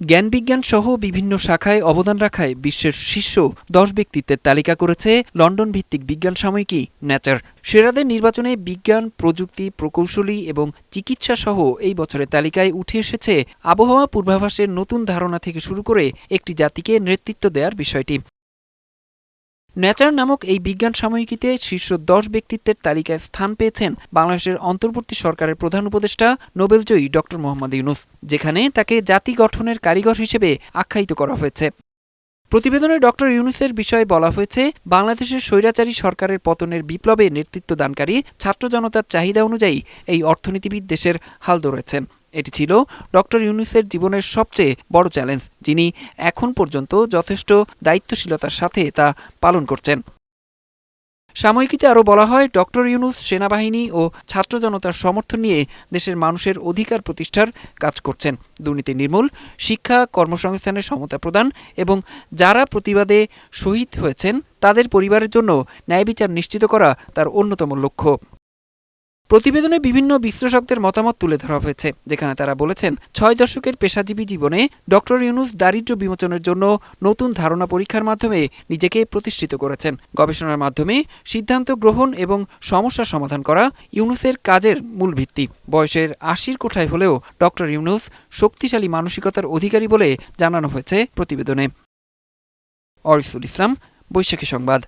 জ্ঞান বিজ্ঞান সহ বিভিন্ন শাখায় অবদান রাখায় বিশ্বের শীর্ষ দশ ব্যক্তিত্বের তালিকা করেছে লন্ডন ভিত্তিক বিজ্ঞান সাময়িকী ন্যাচার। সেরাদের নির্বাচনে বিজ্ঞান, প্রযুক্তি, প্রকৌশলী এবং চিকিৎসা সহ এই বছরের তালিকায় উঠে এসেছে আবহাওয়া পূর্বাভাসের নতুন ধারণা থেকে শুরু করে একটি জাতিকে নেতৃত্ব দেওয়ার বিষয়টি। ন্যাচার নামক এই বিজ্ঞান সাময়িকীতে শীর্ষ দশ ব্যক্তিত্বের তালিকায় স্থান পেয়েছেন বাংলাদেশের অন্তর্বর্তী সরকারের প্রধান উপদেষ্টা, নোবেলজয়ী ড. মোহাম্মদ ইউনুস, যেখানে তাকে জাতি গঠনের কারিগর হিসেবে আখ্যায়িত করা হয়েছে। প্রতিবেদনে ডক্টর ইউনুসের বিষয়ে বলা হয়েছে, বাংলাদেশের স্বৈরাচারী সরকারের পতনের বিপ্লবে নেতৃত্ব দানকারী ছাত্র জনতার চাহিদা অনুযায়ী এই অর্থনীতিবিদ দেশের হাল ধরেছেন। এটি ছিল ডক্টর ইউনুসের জীবনের সবচেয়ে বড় চ্যালেঞ্জ, যিনি এখন পর্যন্ত যথেষ্ট দায়িত্বশীলতার সাথে তা পালন করছেন। সাময়িকীতে আরও বলা হয়, ডক্টর ইউনুস সেনাবাহিনী ও ছাত্র জনতার সমর্থন নিয়ে দেশের মানুষের অধিকার প্রতিষ্ঠার কাজ করছেন। দুর্নীতি নির্মূল, শিক্ষা, কর্মসংস্থানের সমতা প্রদান এবং যারা প্রতিবাদে শহীদ হয়েছেন, তাদের পরিবারের জন্য ন্যায় বিচার নিশ্চিত করা তার অন্যতম লক্ষ্য। প্রতিবেদনে বিভিন্ন বিশ্লেষকদের মতামত তুলে ধরা হয়েছে, যেখানে তারা বলেছেন, ছয় দশকের পেশাজীবী জীবনে ডক্টর ইউনুস দারিদ্র্য বিমোচনের জন্য নতুন ধারণা পরীক্ষার মাধ্যমে নিজেকে প্রতিষ্ঠিত করেছেন। গবেষণার মাধ্যমে সিদ্ধান্ত গ্রহণ এবং সমস্যা সমাধান করা ইউনুসের কাজের মূল ভিত্তি। বয়সের আশির কোঠায় হলেও ডক্টর ইউনুস শক্তিশালী মানসিকতার অধিকারী বলে জানানো হয়েছে প্রতিবেদনে। অরিসুল ইসলাম, বৈশাখী সংবাদ।